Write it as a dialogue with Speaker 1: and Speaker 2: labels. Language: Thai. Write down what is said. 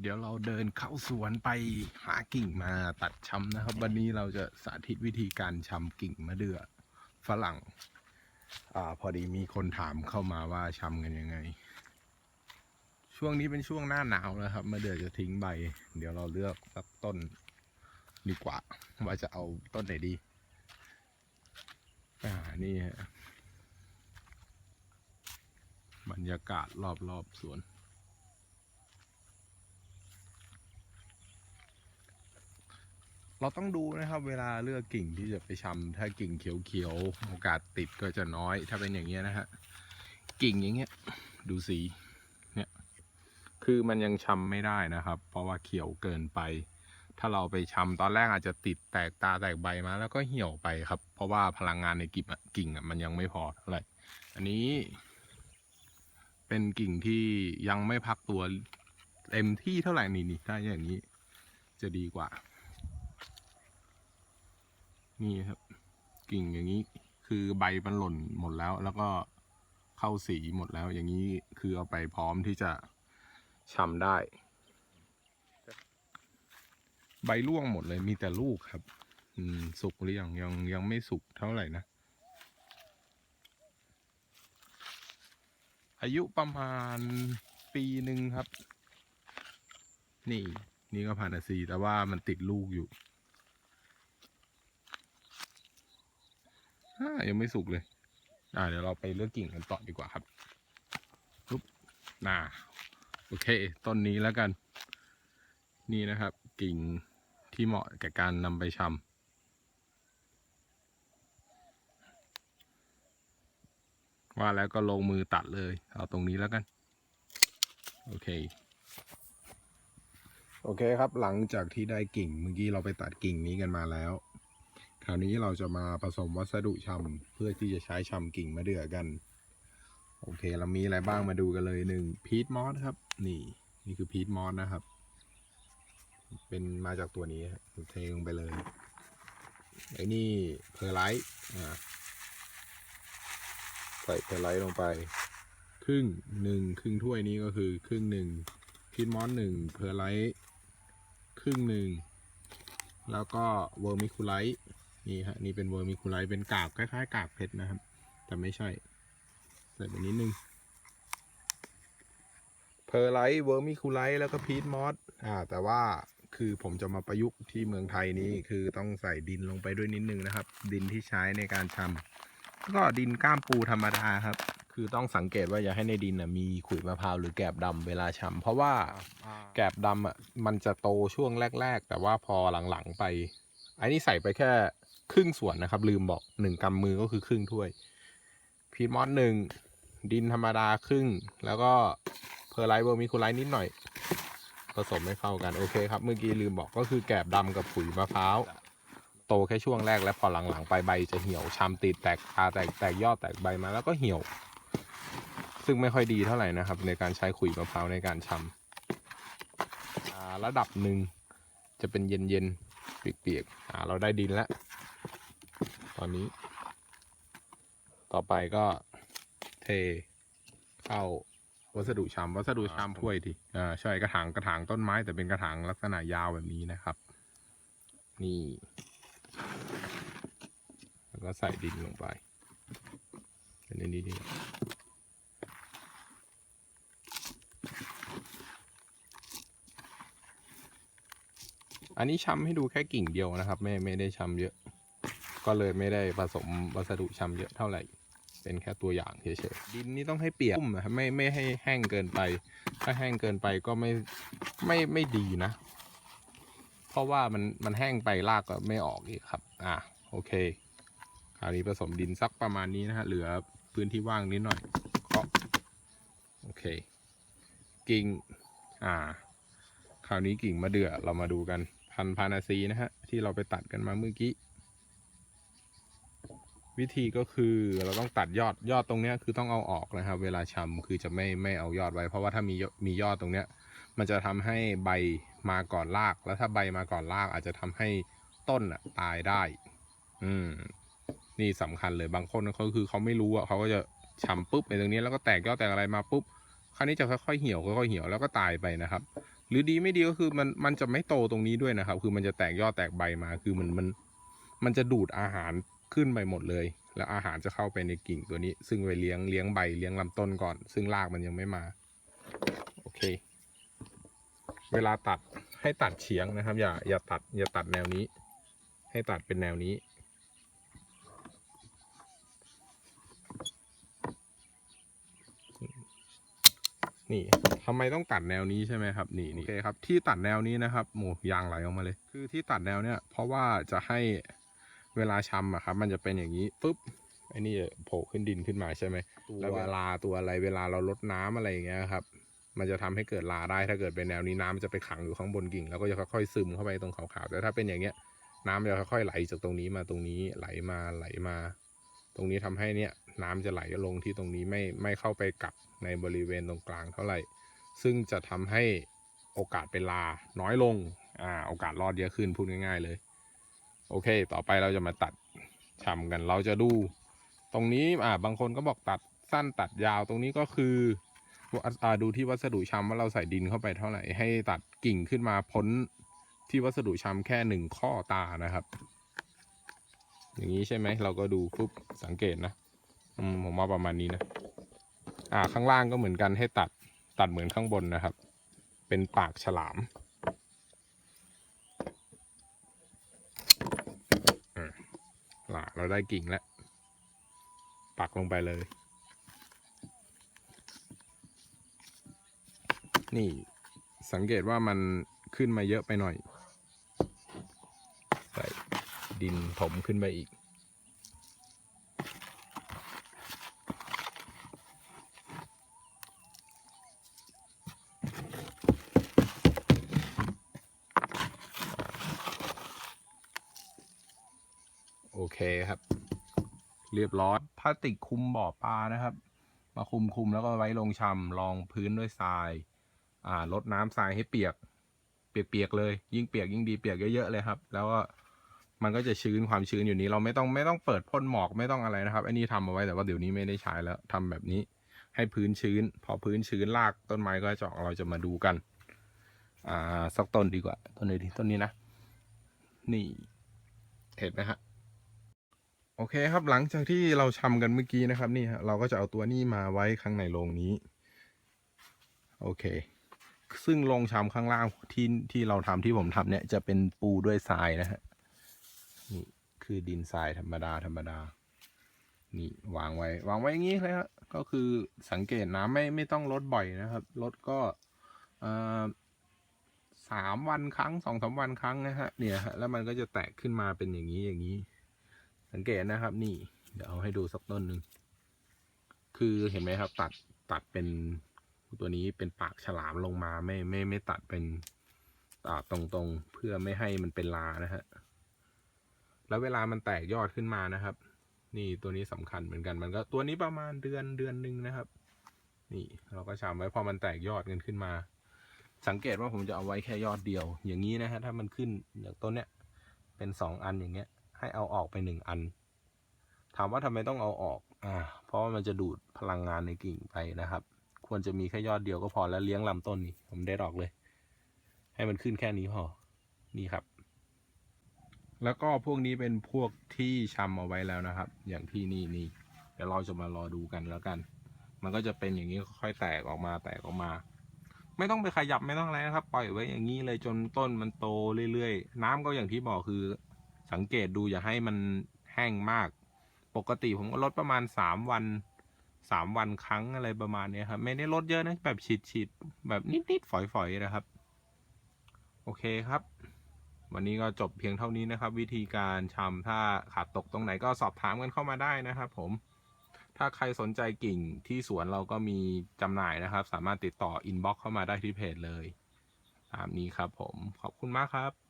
Speaker 1: เดี๋ยวเราเดินเข้าสวนไปหากิ่งมาตัดชำนะครับ วันนี้เราจะสาธิตวิธีการชำกิ่งมะเดื่อฝรั่งอ่าพอดีมีคนถามเข้ามาว่าชำกันยังไง ช่วงนี้เป็นช่วงหน้าหนาวนะครับมะเดื่อจะทิ้งใบ เดี๋ยวเราเลือกสักต้นดีกว่า ว่าจะเอาต้นไหนดี อ่านี่ฮะบรรยากาศรอบๆสวน เราต้องดูนะครับ เวลาเลือกกิ่งที่จะไปชำถ้ากิ่งเขียวๆโอกาสติดก็จะน้อย ถ้าเป็นอย่างเงี้ยนะฮะกิ่งอย่างเงี้ย ดูสีเนี่ยคือมันยังชำไม่ได้นะครับ เพราะว่าเขียวเกินไป ถ้าเราไปชำตอนแรกอาจจะติดแตกตาแตกใบมา แล้วก็เหี่ยวไปครับ เพราะว่าพลังงานในกิ่งกิ่งอะมันยังไม่พอเท่าไหร่อันนี้ เป็นกิ่งที่ยังไม่พักตัวเต็มที่เท่าไหร่นี่นี่ถ้าอย่างนี้จะดีกว่า นี่ครับ กิ่งอย่างนี้คือใบมันหล่นหมดแล้ว แล้วก็เข้าสีหมดแล้ว อย่างนี้คือเอาไปพร้อมที่จะชำได้ ใบร่วงหมดเลยมีแต่ลูกครับ อืม สุกหรือยังยังยังไม่สุกเท่าไหร่นะ อายุประมาณปีหนึ่งครับ นี่ นี่ก็ผ่านซีแต่ว่ามันติดลูกอยู่ อ่ายังไม่สุกเลย อ่า เดี๋ยวเราไปเลือกกิ่งกันต่อดีกว่าครับปุ๊บน่าโอเค ต้นนี้แล้วกัน นี่นะครับ กิ่งที่เหมาะแก่การนำไปชำว่าแล้วก็ลงมือตัดเลย เอาตรงนี้แล้วกัน โอเค โอเคครับหลังจากที่ได้กิ่งเมื่อกี้เราไปตัดกิ่งนี้กันมาแล้วค ราวนี้เราจะมาผสมวัสดุชำเพื่อที่จะใช้ชำกิ่งมะเดื่อกัน โอเค เรามีอะไรบ้างมาดูกันเลยหนึ่งพีทมอสครับ นี่นี่คือพีทมอสนะครับ เป็นมาจากตัวนี้เทลงไปเลยไอ้นี่เพอร์ไลท์อ่าใส่เพอร์ไลท์ลงไป ครึ่งหนึ่งครึ่งถ้วยนี้ก็คือครึ่งหนึ่งพีทมอสหนึ่งเพอร์ไลท์ครึ่งหนึ่งแล้วก็เวอร์มิคูไลท์ นี่ฮะนี่เป็นเวอร์มิคูไลเป็นกากคล้ายๆ กากเพชรนะครับ แต่ไม่ใช่ ใส่ไปนิดนึงเพอร์ไลท์เวอร์มิคูไลแล้วก็พีทมอสอ่า แต่ว่าคือผมจะมาประยุกต์ที่เมืองไทยนี้คือต้องใส่ดินลงไปด้วยนิดนึงนะครับ ดินที่ใช้ในการชำก็ดินก้ามปูธรรมดาครับ คือต้องสังเกตว่าอย่าให้ในดินนะมีขุยมะพร้าวหรือแกบดำเวลาชำเพราะว่าแกบดำอะมันจะโตช่วงแรก ๆ แต่ว่าพอหลังๆไปไอ้นี่ใส่ไปแค่ ครึ่งส่วนนะครับ ลืมบอกหนึ่งกำมือก็คือครึ่งถ้วยพีทมอสหนึ่งดินธรรมดาครึ่ง แล้วก็เพอร์ไลท์เบอร์มิคูไลท์นิดหน่อย ผสมให้เข้ากันโอเคครับ เมื่อกี้ลืมบอกก็คือแกบดำกับขุยมะพร้าวโตแค่ช่วงแรกแล้วพอหลังๆ ไปใบจะเหี่ยวชำติดแตกตาแตกแตกยอดแตกใบมาแล้วก็เหี่ยว ซึ่งไม่ค่อยดีเท่าไหร่นะครับ ในการใช้ขุยมะพร้าวในการชำอ่าระดับหนึ่งจะเป็นเย็นๆเปียกๆเราได้ดินแล้ว ตอนนี้ ต่อไปก็เทเข้าวัสดุชำวัสดุชำถ้วยทีอ่าใช่กระถางกระถางต้นไม้ แต่เป็นกระถางลักษณะยาวแบบนี้นะครับ นี่แล้วก็ใส่ดินลงไปเป็นในนี้ดีอันนี้ช้ำให้ดูแค่กิ่งเดียวนะครับ ไม่ไม่ได้ช้ำเยอะ ก็เลยไม่ได้ผสมวัสดุช้ำเยอะเท่าไหร่ เป็นแค่ตัวอย่างเฉยๆดินนี่ต้องให้เปียกนุ่มนะไม่ไม่ให้แห้งเกินไป ถ้าแห้งเกินไปก็ไม่ไม่ไม่ดีนะ เพราะว่ามันมันแห้งไปรากก็ไม่ออกอีกครับ อะโอเค คราวนี้ผสมดินสักประมาณนี้นะฮะเหลือพื้นที่ว่างนิดหน่อยก็โอเค กิ่งอ่า คราวนี้กิ่งมะเดื่อเรามาดูกันพันพานาซีนะฮะที่เราไปตัดกันมาเมื่อกี้ วิธีก็คือเราต้องตัดยอดยอดตรงเนี้ยคือต้องเอาออกนะครับ เวลาชำคือจะไม่ไม่เอายอดไว้ เพราะว่าถ้ามีมียอดตรงเนี้ย มันจะทำให้ใบมาก่อนราก แล้วถ้าใบมาก่อนราก อาจจะทำให้ต้นอะตายได้ อืม นี่สำคัญเลยบางคนเขาคือเขาไม่รู้อะเขาก็จะชำปุ๊บในตรงนี้แล้วก็แตกยอดแตกอะไรมาปุ๊บคราวนี้จะค่อยๆเหี่ยวค่อยๆเหี่ยวแล้วก็ตายไปนะครับ หรือดีไม่ดีก็คือมันมันจะไม่โตตรงนี้ด้วยนะครับ คือมันจะแตกยอดแตกใบมาคือมันมันมันจะดูดอาหาร ขึ้นไปหมดเลย แล้วอาหารจะเข้าไปในกิ่งตัวนี้ ซึ่งไปเลี้ยงเลี้ยงใบเลี้ยงลำต้นก่อน ซึ่งรากมันยังไม่มา โอเค เวลาตัดให้ตัดเฉียงนะครับ อย่าอย่าตัด อย่าตัดแนวนี้ ให้ตัดเป็นแนวนี้ นี่ทำไมต้องตัดแนวนี้ใช่ไหมครับ นี่นี่โอเคครับ ที่ตัดแนวนี้นะครับหมูยางไหลออกมาเลย คือที่ตัดแนวเนี้ยเพราะว่าจะให้ เวลาชำอะครับ มันจะเป็นอย่างนี้ปุ๊บไอ้นี่จะโผล่ขึ้นดินขึ้นมาใช่ไหมแล้วเวลาตัวอะไรเวลาเราลดน้ำอะไรอย่างเงี้ยครับ มันจะทำให้เกิดลาได้ถ้าเกิดเป็นแนวนี้น้ำจะไปขังอยู่ข้างบนกิ่ง แล้วก็จะค่อยๆซึมเข้าไปตรงขาวๆแต่ถ้าเป็นอย่างเงี้ย น้ำจะค่อยๆไหลจากตรงนี้มาตรงนี้ไหลมาไหลมา ตรงนี้ทำให้เนี่ยน้ำจะไหลลงที่ตรงนี้ไม่ไม่เข้าไปกักในบริเวณตรงกลางเท่าไหร่ ซึ่งจะทำให้โอกาสเป็นลาน้อยลงอ่าโอกาสรอดเยอะขึ้นพูดง่ายๆเลย โอเค ต่อไปเราจะมาตัดชำกัน เราจะดู ตรงนี้อ่าบางคนก็บอกตัดสั้นตัดยาวตรงนี้ก็คืออ่าดูที่วัสดุชำว่าเราใส่ดินเข้าไปเท่าไหร่ ให้ตัดกิ่งขึ้นมาพ้นที่วัสดุชำแค่หนึ่งข้อตานะครับ อย่างนี้ใช่ไหมเราก็ดูปุ๊บสังเกตนะอืมผมว่าประมาณนี้นะอ่าข้างล่างก็เหมือนกันให้ตัดตัดเหมือนข้างบนนะครับ เป็นปากฉลามอ่า ล่ะเราได้กิ่งแล้ว ปักลงไปเลย นี่สังเกตว่ามันขึ้นมาเยอะไปหน่อย ใส่ดินถมขึ้นไปอีก เคครับ เรียบร้อยพลาสติกคุมบ่อปลานะครับ มาคุมคุมแล้วก็ไว้ลงชำรองพื้นด้วยทราย อ่าลดน้ำทรายให้เปียก เปียกๆเลย ยิ่งเปียกยิ่งดีเปียกเยอะๆเลยครับ แล้วก็มันก็จะชื้นความชื้นอยู่นี้ เราไม่ต้องไม่ต้องเปิดพ่นหมอกไม่ต้องอะไรนะครับอันนี้ทำเอาไว้แต่ว่าเดี๋ยวนี้ไม่ได้ใช้แล้วทำแบบนี้ ให้พื้นชื้น พอพื้นชื้นรากต้นไม้ก็จะออกเราจะมาดูกัน อ่าสักต้นดีกว่า ต้นไหนดีต้นนี้นะ นี่เห็นไหมฮะ โอเคครับหลังจากที่เราชำกันเมื่อกี้นะครับนี่ฮะเราก็จะเอาตัวนี้มาไว้ข้างในโรงนี้ โอเค ซึ่งโรงชำข้างล่างที่ที่เราทำที่ผมทำเนี่ยจะเป็นปูด้วยทรายนะฮะนี่คือดินทรายธรรมดาธรรมดา นี่วางไว้ วางไว้อย่างนี้เลยฮะก็คือสังเกตน้ำไม่ไม่ต้องลดบ่อยนะครับลดก็เอ่อสามวันครั้งสองสามวันครั้งนะฮะเนี่ยฮะแล้วมันก็จะแตกขึ้นมาเป็นอย่างนี้อย่างนี้ สังเกตนะครับ นี่ เดี๋ยวเอาให้ดูสักต้นหนึ่งคือเห็นไหมครับ ตัดตัดเป็นตัวนี้เป็นปากฉลามลงมาไม่ไม่ไม่ตัดเป็นอ่าตรงๆ เพื่อไม่ให้มันเป็นลานะฮะแล้วเวลามันแตกยอดขึ้นมานะครับ นี่ตัวนี้สำคัญเหมือนกันมันก็ตัวนี้ประมาณเดือนเดือนหนึ่งนะครับ นี่เราก็ชำไว้พอมันแตกยอดกันขึ้นมา สังเกตว่าผมจะเอาไว้แค่ยอดเดียว อย่างนี้นะฮะถ้ามันขึ้นอย่างต้นเนี้ยเป็นสองอันอย่างเงี้ย ให้เอาออกไปหนึ่งอัน ถามว่าทำไมต้องเอาออก อ่า เพราะว่ามันจะดูดพลังงานในกิ่งไปนะครับ ควรจะมีแค่ยอดเดียวก็พอแล้วเลี้ยงลำต้นนี่ผมได้ดอกเลย ให้มันขึ้นแค่นี้พอ นี่ครับ แล้วก็พวกนี้เป็นพวกที่ชำเอาไว้แล้วนะครับ อย่างที่นี่นี่เดี๋ยวเราจะมารอดูกันแล้วกัน มันก็จะเป็นอย่างนี้ค่อยแตกออกมาแตกออกมาไม่ต้องไปขยับไม่ต้องอะไรนะครับ ปล่อยไว้อย่างนี้เลยจนต้นมันโตเรื่อยๆ น้ำก็อย่างที่บอกคือ สังเกตดูอย่าให้มันแห้งมาก ปกติผมก็ลดประมาณสามวันสามวันครั้งอะไรประมาณเนี้ยครับ ไม่ได้ลดเยอะนะแบบฉีดฉีดๆแบบนิดๆฝอยๆนะครับ โอเคครับ วันนี้ก็จบเพียงเท่านี้นะครับ วิธีการชำถ้าขาดตกตรงไหนก็สอบถามกันเข้ามาได้นะครับผมถ้าใครสนใจกิ่งที่สวนเราก็มีจำหน่ายนะครับ สามารถติดต่ออินบ็อกเข้ามาได้ที่เพจเลย ตามนี้ครับผมขอบคุณมากครับ